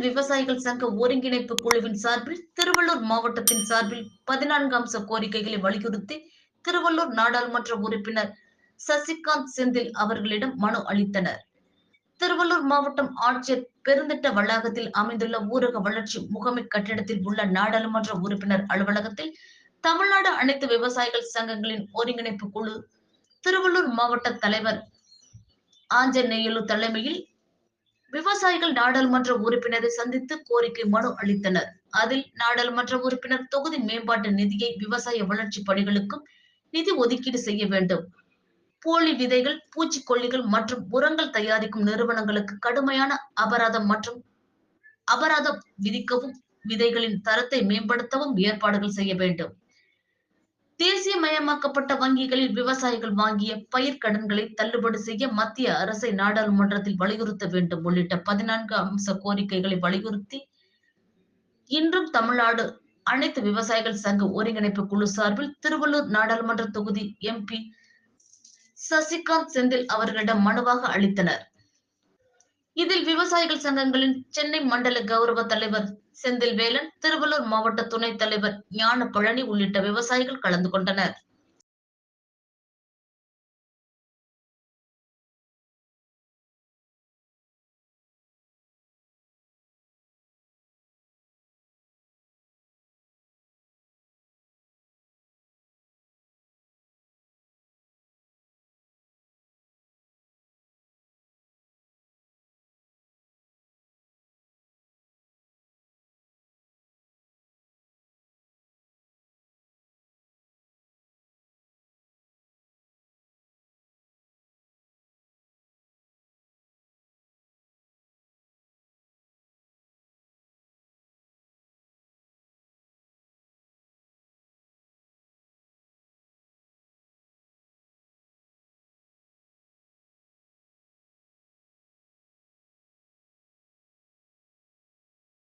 விவசாயிகள் சங்க ஒருங்கிணைப்பு குழுவின் சார்பில் திருவள்ளூர் மாவட்டத்தின் சார்பில் பதினான்கு அம்ச கோரிக்கைகளை வலியுறுத்தி திருவள்ளூர் நாடாளுமன்ற உறுப்பினர் சசிகாந்த் செந்தில் அவர்களிடம் மனு அளித்தனர். திருவள்ளூர் மாவட்டம் ஆட்சியர் பெருந்திட்ட வளாகத்தில் அமைந்துள்ள ஊரக வளர்ச்சி முகமை கட்டிடத்தில் உள்ள நாடாளுமன்ற உறுப்பினர் அலுவலகத்தில் தமிழ்நாடு அனைத்து விவசாயிகள் சங்கங்களின் ஒருங்கிணைப்பு குழு திருவள்ளூர் மாவட்ட தலைவர் ஆஞ்சநேயலு தலைமையில் விவசாயிகள் நாடாளுமன்ற உறுப்பினரை சந்தித்து கோரிக்கை மனு அளித்தனர். அதில் நாடாளுமன்ற உறுப்பினர் தொகுதி மேம்பாட்டு நிதியை விவசாய வளர்ச்சி பணிகளுக்கும் நிதி ஒதுக்கீடு செய்ய வேண்டும். போலி விதைகள் பூச்சிக்கொல்லிகள் மற்றும் உரங்கள் தயாரிக்கும் நிறுவனங்களுக்கு கடுமையான அபராதம் மற்றும் அபராதம் விதிக்கவும் விதைகளின் தரத்தை மேம்படுத்தவும் ஏற்பாடுகள் செய்ய வேண்டும். தேசியமயமாக்கப்பட்ட வங்கிகளில் விவசாயிகள் வாங்கிய பயிர் கடன்களை தள்ளுபடி செய்ய மத்திய அரசை நாடாளுமன்றத்தில் வலியுறுத்த வேண்டும் உள்ளிட்ட பதினான்கு அம்ச கோரிக்கைகளை வலியுறுத்தி இன்றும் தமிழ்நாடு அனைத்து விவசாயிகள் சங்க ஒருங்கிணைப்பு குழு சார்பில் திருவள்ளூர் நாடாளுமன்ற தொகுதி எம்பி சசிகாந்த் செந்தில் அவர்களிடம் மனுவாக அளித்தனர். இதில் விவசாயிகள் சங்கங்களின் சென்னை மண்டல கௌரவ தலைவர் செந்தில் வேலன் திருவள்ளூர் மாவட்ட துணைத் தலைவர் ஞான பழனி உள்ளிட்ட விவசாயிகள் கலந்து கொண்டனர்.